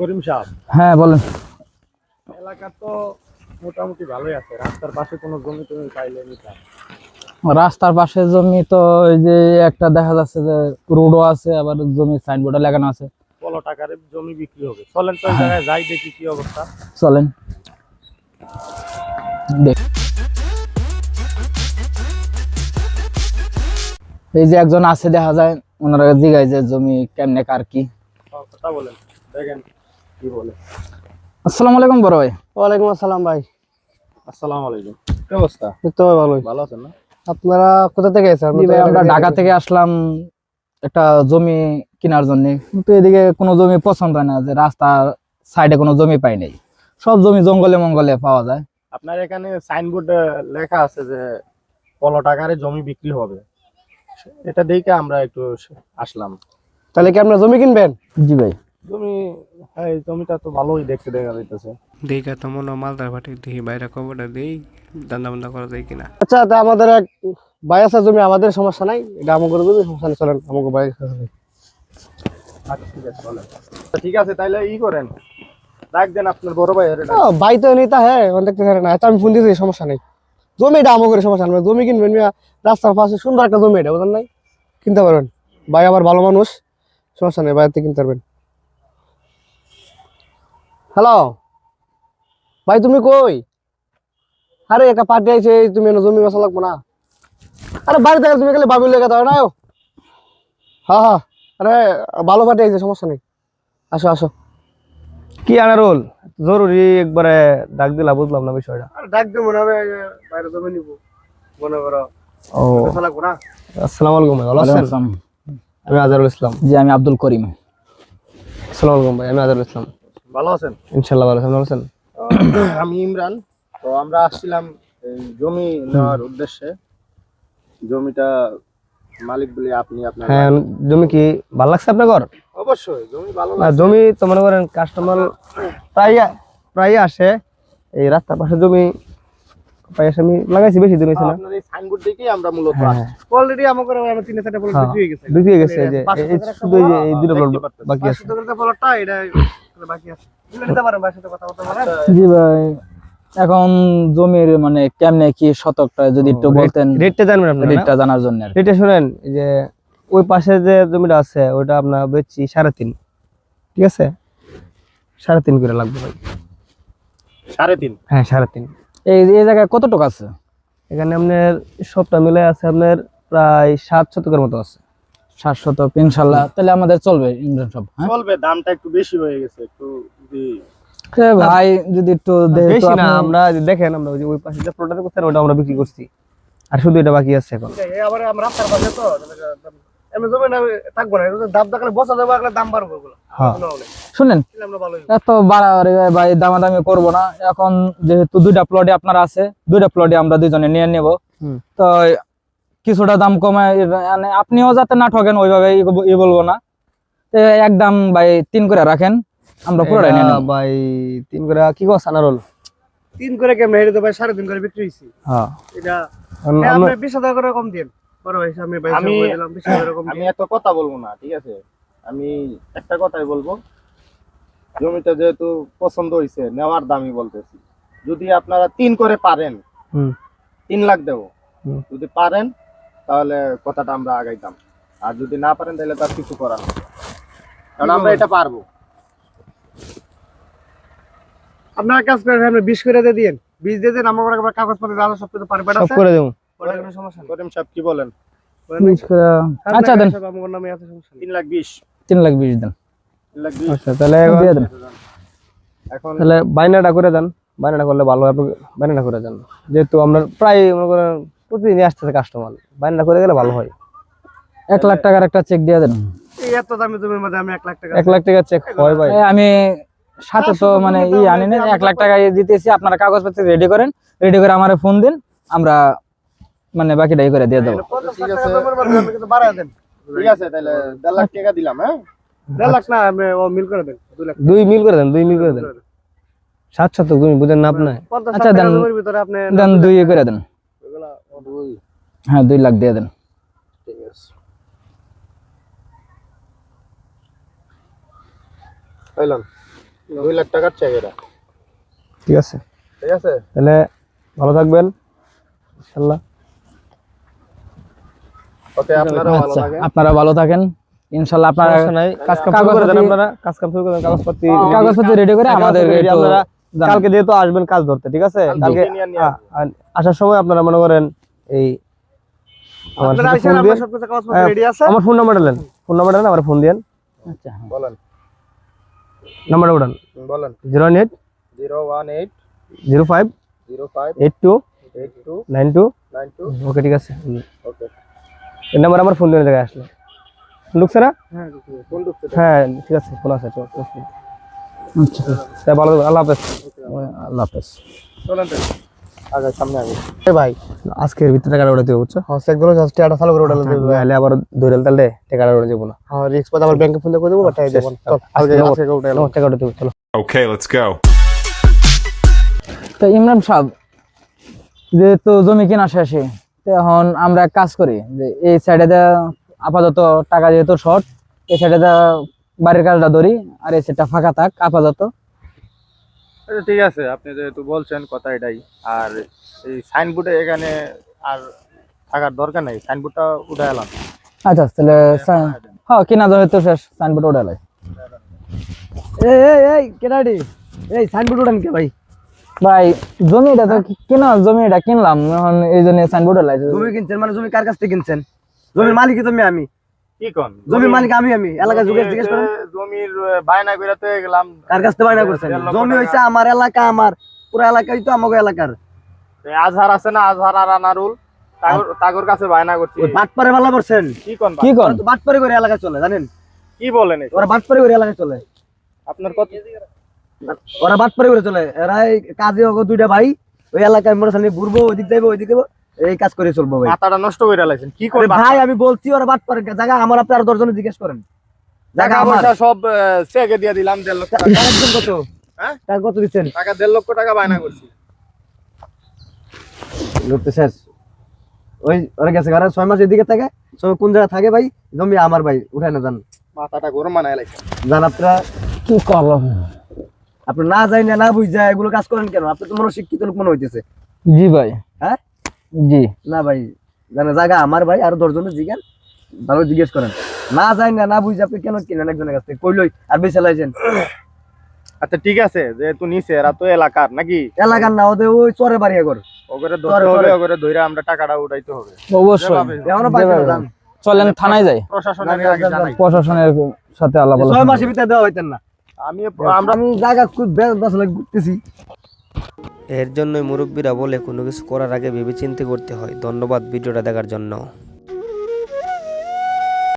করিম সাহেব। হ্যাঁ বলেন। এলাকা তো মোটামুটি ভালোই আছে। রাস্তার পাশে কোনো জমি টমি পাইলে নিতাম রাস্তার পাশে জমি তো ওই যে একটা দেখা যাচ্ছে যে রোডও আছে আবার জমি সাইনবোর্ডে লাগানো আছে। বলো টাকারে জমি বিক্রি হবে। চলেন তো জায়গায় যাই দেখি কি অবস্থা। চলেন। এই যে একজন আছে দেখা যায় ওনারা জিগায় যে জমি কেমনে কার কি। কথা বলেন। দেখেন। কি বলে? আসসালামু আলাইকুম বড় ভাই। ওয়ালাইকুম আসসালাম ভাই। আসসালামু আলাইকুম। কি অবস্থা? তো ভালোই। ভালো আছেন না? আপনারা কোথা থেকে এসেছেন আমরা ঢাকা থেকে আসলাম একটা জমি কেনার জন্য। কিন্তু এদিকে কোনো জমি পছন্দ হয় না যে রাস্তার সাইডে কোনো জমি পাই নাই। সব জমি জঙ্গলে মঙ্গলে পাওয়া যায়। আপনার এখানে সাইনবোর্ড লেখা আছে যে পলো টাকারে জমি বিক্রি হবে। এটা দেখে আমরা একটু আসলাম। তাহলে কি আপনারা জমি কিনবেন? জি ভাই। জমি হ্যাঁ জমিটা তো ভালোই দেখতে দেখা যাইতেছে। দেখা তো মনে মালদার ভাটি দেখি বাইরে খবরটা দিই দান্দা বান্দা করা যায় কিনা। আচ্ছা তা আমাদের এক ভাই আছে জমি আমাদের সমস্যা নাই এটা আমাকে জমি সমস্যা নেই চলেন আমাকে ভাই আছে আচ্ছা ঠিক আছে ঠিক আছে তাইলে ই করেন ডাক দেন আপনার বড় ভাই ও, ভাই তো নিতা হ্যাঁ দেখতে পারে না আমি ফোন দিয়েছি সমস্যা নেই। জমি এটা আমাকে সমস্যা নেই জমি কিনবেন রাস্তার পাশে সুন্দর একটা জমি এটা বুঝলেন নাই? কিনতে পারবেন। ভাই আবার ভালো মানুষ সমস্যা নেই বাইরে কিনতে পারবেন। হ্যালো ভাই তুমি কই? আরে একটা পার্টি আছে তুমি জমি বেচা লাগবো না। আরে বাড়িতে তুমি গেলে বাবু লেগে দাও না হ্যাঁ হ্যাঁ আরে ভালো পার্টি আছে সমস্যা নেই। আসো আসো। কি আনারুল? জরুরি একবারে ডাক দিলা বুঝলাম না বিষয়টা। আর ডাক দেবো না বাইরে জমি নিব। মনে করো ও। না? আসসালামু আলাইকুম ভালো আছেন? আমি আজহারুল ইসলাম। জি আমি আব্দুল করিম। আসসালামু আলাইকুম ভাই আমি আজহারুল ইসলাম। ভালো আছেন? ইনশাল্লাহ ভালো আছেন ভালো আছেন? আমি ইমরান। তো আমরা আসছিলাম জমি নেওয়ার উদ্দেশ্যে। জমিটা মালিক বলি আপনি আপনার হ্যাঁ জমি কি ভালো লাগছে আপনার ঘর? অবশ্যই জমি ভালো না জমি তো মনে করেন কাস্টমার প্রায় প্রায় আসে। এই রাস্তার পাশে জমি প্রায় আমি লাগাইছি বেশি দিন হয়েছে না। আপনার এই সাইনবোর্ড দেখেই আমরা মূলত হ্যাঁ আসছি। অলরেডি আমাকে আমার তিন চারটা বলে হ্যাঁ। বিক্রি হয়ে গেছে। বিক্রি হয়ে গেছে এই যে এই শুধু এই দুটো প্লট বাকি আছে। পাঁচশো টাকার বলটা এটা বাকি আছে। দিলে নিতে পারেন ভাইয়ের সাথে কথা বলতে পারেন। জি ভাই এখন জমির মানে কেমনে কি শতকটা যদি একটু বলতেন রেটটা জানবেন আপনারা না? রেটটা জানার জন্য। এটা শুনেন যে ওই পাশে যে জমিটা আছে ওইটা আপনার বেচছি সাড়ে তিন। ঠিক আছে? সাড়ে তিন করে লাগবে ভাই। সাড়ে তিন? হ্যাঁ সাড়ে তিন। এই এই জায়গায় কত টাকা আছে? এখানে আপনার সবটা মিলে আছে আপনার প্রায় সাত শতকের মতো আছে। সাত শতক ইনশাল্লাহ। তাহলে আমাদের চলবে সব হ্যাঁ? চলবে দামটা একটু বেশি হয়ে গেছে একটু যদি ভাই যদি একটু বেশি না আমরা দেখেন আমরা ওই পাশে যে প্রোডাক্ট করছেন ওটা আমরা বিক্রি করছি। আর শুধু এটা বাকি আছে এখন। আবার আমরা রাস্তার পাশে তো এমনি জমি থাকব না দাম দেখালে বসা দেবো একটা দাম বাড়বো হ্যাঁ। শুনেন এত বাড়াবাড়ি ভাই দামাদামি করব না। এখন যেহেতু দুইটা প্লটে আপনার আছে দুইটা প্লটে আমরা দুইজনে নিয়ে নেব। তো কিছুটা দাম কমায় মানে আপনিও যাতে না ঠকেন ওইভাবে ই বলব না। তো এক দাম ভাই তিন করে রাখেন আমরা পুরোটাই নিয়ে নেব। ভাই তিন করে কি কস আনারোল? তিন করে কেমন? এটা তো ভাই সাড়ে তিন করে বিক্রি হয়েছি হ্যাঁ। এটা আমরা- আপনি বিশ হাজার করে কম দিন বড় ভাই আমি ভাই আমি- আমি দিলাম বিশ হাজার কম আমি এত কথা বলব না ঠিক আছে? আমি একটা কথাই বলব। জমিটা যেহেতু পছন্দ হয়েছে নেওয়ার দামই বলতেছি। যদি আপনারা তিন করে পারেন হুম। তিন লাখ দেবো। হুম। যদি পারেন তাহলে কথাটা আমরা আগাইতাম। আর যদি না পারেন তাহলে তার কিছু করার কারণ আমরা এটা পারব। আপনার কাজ করে আপনি বিশ করে দিয়ে দিন বিশ দিয়ে দিন আমার একবার কাগজপত্র দাদা সব কিছু পারবেন সব করে দেবো। সমস্যা করিম সাহেব কি বলেন? আচ্ছা দেন। আমার নামে আছে সমস্যা তিন লাখ বিশ। তিন লাখ বিশ দেন। আচ্ছা তাহলে এখন- দিয়ে দেন। এখন তাহলে বাইনাটা করে দেন। বাইনাটা করলে ভালো হবে বাইনাটা করে দেন। যেহেতু আমরা প্রায় মনে করেন প্রতিদিনই আসতেছে কাস্টমার বাইনাটা করে গেলে ভালো হয়। এক লাখ টাকার একটা চেক দিয়ে দেন। এত দামি জমির মধ্যে আমি এক লাখ টাকা এক লাখ টাকা চেক হয় ভাই। আমি সাথে তো মানে ই আনি না এক লাখ টাকা দিতেছি। আপনারা কাগজপত্র রেডি করেন। রেডি করে আমার ফোন দিন। আমরা মানে বাকিটা ই করে দিয়ে দেবো। ঠিক আছে। টাকা জমির মধ্যে আপনি কিন্তু বাড়ায় দেন। ঠিক আছে তাহলে দেড় লাখ টাকা দিলাম হ্যাঁ? দেড় লাখ না ও মিল করে দেন দুই মিল করে দেন দুই মিল করে দেন। সাত শতক বুঝেন না আপনার আচ্ছা, দেন। আপনি দেন দুই করে দেন। হ্যাঁ দুই লাখ দিয়ে দেন। ঠিক আছে। পাইলাম দুই লাখ টাকার চেক ঠিক আছে। ঠিক আছে? তাহলে ভালো থাকবেন। ইনশাল্লাহ। ওকে আপনারা ভালো আচ্ছা থাকেন। আপনারা ভালো থাকেন। ইনশাল্লাহ আপনারা সমস্যা কাজ কাম শুরু করে দেন আপনারা। কাজ কাম শুরু করে দেন কাগজপত্র কাগজপত্র রেডি করে আমাদের কাগজপত্র ready একটু আপনারা কালকে যেহেতু আসবেন কাজ ধরতে ঠিক আছে? কালকে আসার সময় আপনারা মনে করেন এই আমার ফোন দিয়েন। কাগজপত্র হ্যাঁ? আমার ফোন নাম্বারটা দেন ফোন নাম্বারটা দেন আমার ফোন দিয়েন আচ্ছা হ্যাঁ। বলেন। নাম্বারটা বলেন। বলেন। Zero eight zero one eight zero five zero five eight two eight two nine two nine two okay ঠিক আছে। ওকে এই নাম্বার আমার ফোন দিয়ে জায়গায় আসলো। ঢুকছে না? কোন ঢুকছে। হ্যাঁ ঠিক আছে ফোন আছে। আচ্ছা ভালো আল্লাহ হাফেজ। আল্লাহ হাফেজ। চলেন তো আগে সামনে আগে। এ ভাই আজকের ভিতরে টাকাটা উঠে দেবো হ্যাঁ চেকগুলো জাস্ট টাকা চালু করে উঠালে দেবে। নাহলে আবার ধরে তাহলে টাকাটা উঠে দেবো না। হ্যাঁ রিক্স পাতা আবার ব্যাংকে ফোন করে দেবো টাকা দেবো আজকে আজকে উঠে টাকা উঠে চলো। Okay, let's go. তো ইমরান সাহেব যেহেতু জমি কেনা শেষে তো এখন আমরা এক কাজ করি যে এই সাইডে আপাতত টাকা যেহেতু শর্ট এই সাইডে বাড়ির কাজটা ধরি আর এই সাইডটা ফাঁকা থাক আপাতত। আচ্ছা ঠিক আছে আপনি যেহেতু বলছেন কথা এটাই। আর এই সাইনবোর্ডে এখানে আর থাকার দরকার নেই সাইনবোর্ডটা উঠে এলাম। আচ্ছা তাহলে হ্যাঁ কেনা জমি তো শেষ সাইনবোর্ড ওটা লাই। এই এই এই কেডাডি এই সাইনবোর্ড উঠান কে ভাই? ভাই জমিটা তো কেনা জমিটা কিনলাম এখন এই জন্য সাইনবোর্ড লাই। জমি কিনছেন মানে জমি কার কাছ থেকে কিনছেন? জমির মালিক তুমি আমি। কি কোন? জমির মালিক আমি আমি। এলাকা জিজ্ঞেস জিজ্ঞেস করেন। জমির বায়না করে গেলাম। কার কাছ বায়না করছেন? জমি। হইছে আমার এলাকা আমার পুরো এলাকাই তো আমাকে এলাকার। আজহার আছে না? আজহার আর আনারুল। তাগর তাগর কাছে বায়না করছি। বাটপারে মালা করছেন? কি কোন কি কন? বাটপারে করে এলাকা চলে জানেন? কি বলেন ওরা বাটপারে করে এলাকা চলে। আপনার কত ওরা বাটপারে করে চলে। এরা এই কাজে দুইটা ভাই। ওই এলাকায় মোটরসাইকেল ঘুরবো ওইদিক যাইবো ওইদিক এই কাজ করে চলবো ভাই। মাথাটা নষ্ট করে লাইছেন। কি করবেন ভাই আমি বলছি ওরা বাটপারে জায়গা আমার আপনি আর দশজনে জিজ্ঞেস করেন। জায়গা পয়সা সব চেকে দিয়ে দিলাম দেড় লক্ষ টাকা। কত? হ্যাঁ? টাকা কত দিচ্ছেন? টাকা দেড় লক্ষ টাকা বায়না করছি। লড়তে শেষ। ওই ওরা গেছে কারণ ছয় মাস এদিকে থাকে। ছয় কোন জায়গায় থাকে ভাই? জমি আমার ভাই উঠায় না যান। মাথাটা গরম বানায় লাইছেন যান আপনারা। কি করলাম আপনি না যাই না না বুঝা এগুলো কাজ করেন কেন? আপনি তো মনে শিক্ষিত লোক মনে হইতেছে। জি ভাই। হ্যাঁ? জি। না ভাই জানে জায়গা আমার ভাই আর দশজনে জিজ্ঞেস ভালো জিজ্ঞেস করেন। না যাই না না বুঝে আপনি কেন কিনেন একজনের কাছ থেকে? কইলই আর বেঁচে লাইছেন? আচ্ছা ঠিক আছে যেহেতু এরা তো এলাকার নাকি? এলাকার না ওদের ওই চরে বাড়ি ঘর ওগরে ধরতে হবে ওগরে ধইরা আমরা টাকাটা উঠাইতে হবে। অবশ্যই। এখনও পাইছেন না, চলেন থানায় যাই। প্রশাসনের আগে জানাই। প্রশাসনের সাথে আলাপ মাসের ভিতরে দেওয়া হইতেন না। আমি আমরা আমি জায়গা খুব বেশ লাগে ঘুরতেছি। এর জন্যই মুরব্বীরা বলে, কোনো কিছু করার আগে ভেবেচিন্তে করতে হয়। ধন্যবাদ ভিডিওটা দেখার জন্য।